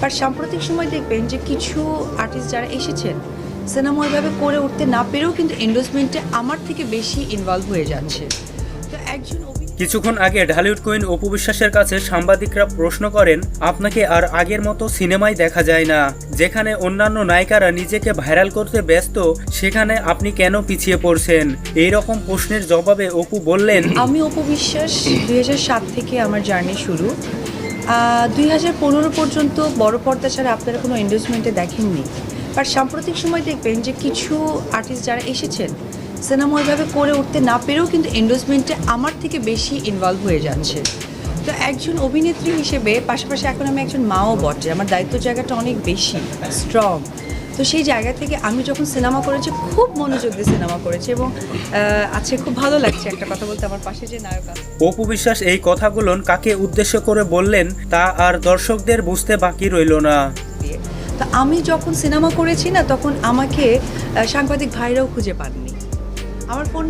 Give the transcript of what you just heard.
But সাম্প্রতিক সময় দেখবেন যে কিছু আর্টিস্ট যারা এসেছেন সিনেমা ওইভাবে করে উঠতে না পেরেও কিন্তু এন্ডোসমেন্টে আমার থেকে বেশি ইনভলভ হয়ে যাচ্ছে। তো একজন কিছুক্ষণ আগে ঢালিউড কুইন অপু বিশ্বাসের কাছে সাংবাদিকরা প্রশ্ন করেন আপনাকে আর আগের মতো সিনেমায় দেখা যায় না। যেখানে অন্যান্য নায়িকারা নিজেকে ভাইরাল করতে ব্যস্ত সেখানে আপনি কেন পিছিয়ে পড়ছেন? এই রকম প্রশ্নের জবাবে অপু বললেন আমি অপু বিশ্বাস দুই সাত থেকে আমার জার্নি শুরু। দুই হাজার পনেরো পর্যন্ত বড় পর্দা ছাড়া আপনারা কোনো এন্ডোসমেন্টে দেখেননি। বাট সাম্প্রতিক সময় দেখবেন যে কিছু আর্টিস্ট যারা এসেছেন সিনেমা ওইভাবে করে উঠতে না পেরেও কিন্তু এন্ডোসমেন্টে আমার থেকে বেশি ইনভলভ হয়ে যাচ্ছে। তো একজন অভিনেত্রী হিসেবে, পাশাপাশি এখন আমি একজন মাও বটে, আমার দায়িত্ব জায়গাটা অনেক বেশি স্ট্রং তো সেই জায়গা থেকে আমি যখন সিনেমা করেছি খুব মনোযোগ দিয়ে সিনেমা করেছি এবং আজকে খুব ভালো লাগছে একটা কথা বলতে আমার পাশে যে নায়ক আছে। অপু বিশ্বাস এই কথাগুলো কাকে উদ্দেশ্য করে বললেন তা আর দর্শকদের বুঝতে বাকি রইল না। তো আমি যখন সিনেমা করেছি না তখন আমাকে সাংবাদিক ভাইরাও খুঁজে পাননি। আমার ফোন